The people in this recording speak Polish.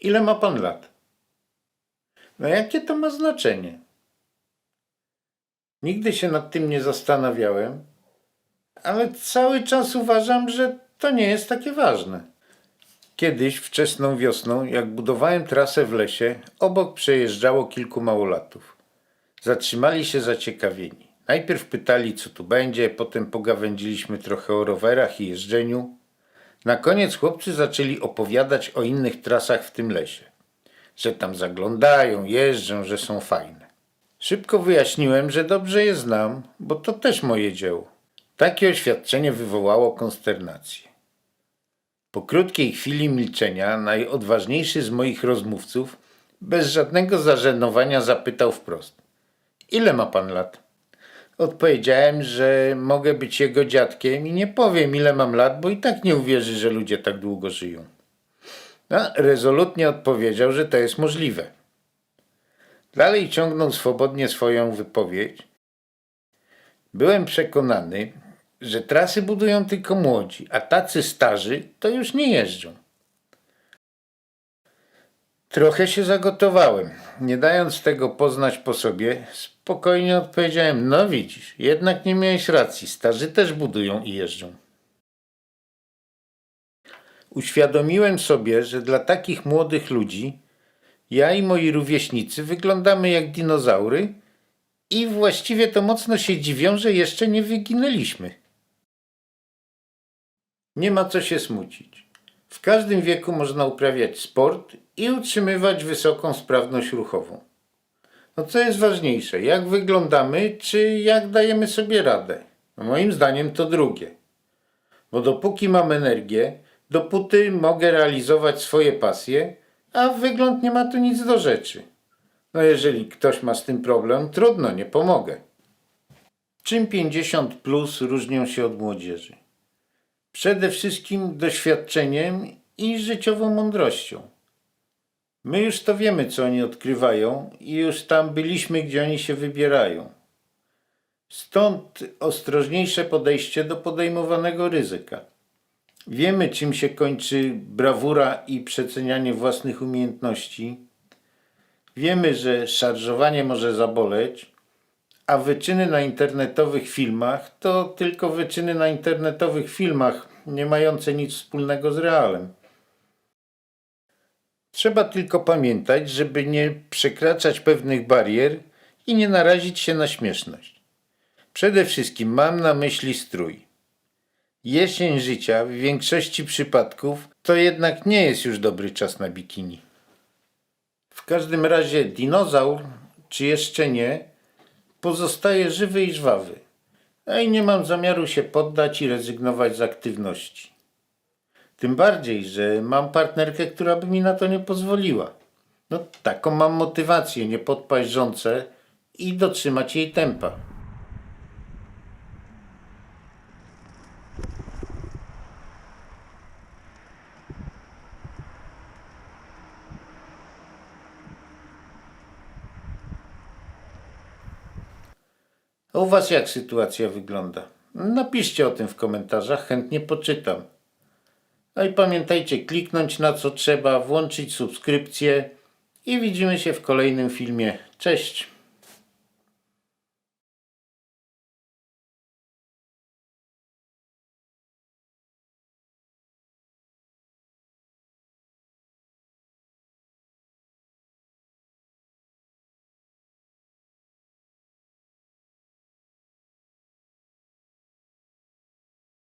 Ile ma pan lat? No jakie to ma znaczenie? Nigdy się nad tym nie zastanawiałem, ale cały czas uważam, że to nie jest takie ważne. Kiedyś, wczesną wiosną, jak budowałem trasę w lesie, obok przejeżdżało kilku małolatów. Zatrzymali się zaciekawieni. Najpierw pytali, co tu będzie, potem pogawędziliśmy trochę o rowerach i jeżdżeniu. Na koniec chłopcy zaczęli opowiadać o innych trasach w tym lesie. Że tam zaglądają, jeżdżą, że są fajne. Szybko wyjaśniłem, że dobrze je znam, bo to też moje dzieło. Takie oświadczenie wywołało konsternację. Po krótkiej chwili milczenia najodważniejszy z moich rozmówców bez żadnego zażenowania zapytał wprost. Ile ma pan lat? Odpowiedziałem, że mogę być jego dziadkiem i nie powiem ile mam lat, bo i tak nie uwierzy, że ludzie tak długo żyją. A rezolutnie odpowiedział, że to jest możliwe. Dalej ciągnął swobodnie swoją wypowiedź. Byłem przekonany, że trasy budują tylko młodzi, a tacy starzy to już nie jeżdżą. Trochę się zagotowałem. Nie dając tego poznać po sobie, spokojnie odpowiedziałem: No widzisz, jednak nie miałeś racji, starzy też budują i jeżdżą. Uświadomiłem sobie, że dla takich młodych ludzi ja i moi rówieśnicy wyglądamy jak dinozaury i właściwie to mocno się dziwią, że jeszcze nie wyginęliśmy. Nie ma co się smucić. W każdym wieku można uprawiać sport i utrzymywać wysoką sprawność ruchową. No co jest ważniejsze, jak wyglądamy, czy jak dajemy sobie radę? No moim zdaniem to drugie. Bo dopóki mam energię, dopóty mogę realizować swoje pasje, a wygląd nie ma tu nic do rzeczy. No jeżeli ktoś ma z tym problem, trudno, nie pomogę. Czym 50 plus różnią się od młodzieży? Przede wszystkim doświadczeniem i życiową mądrością. My już to wiemy, co oni odkrywają i już tam byliśmy, gdzie oni się wybierają. Stąd ostrożniejsze podejście do podejmowanego ryzyka. Wiemy, czym się kończy brawura i przecenianie własnych umiejętności. Wiemy, że szarżowanie może zaboleć, a wyczyny na internetowych filmach to tylko wyczyny na internetowych filmach, nie mające nic wspólnego z realem. Trzeba tylko pamiętać, żeby nie przekraczać pewnych barier i nie narazić się na śmieszność. Przede wszystkim mam na myśli strój. Jesień życia w większości przypadków to jednak nie jest już dobry czas na bikini. W każdym razie dinozaur, czy jeszcze nie, pozostaje żywy i żwawy. A i nie mam zamiaru się poddać i rezygnować z aktywności. Tym bardziej, że mam partnerkę, która by mi na to nie pozwoliła. No taką mam motywację, nie podpaść żonce i dotrzymać jej tempa. A u Was jak sytuacja wygląda? Napiszcie o tym w komentarzach, chętnie poczytam. No i pamiętajcie kliknąć na co trzeba, włączyć subskrypcję i widzimy się w kolejnym filmie. Cześć!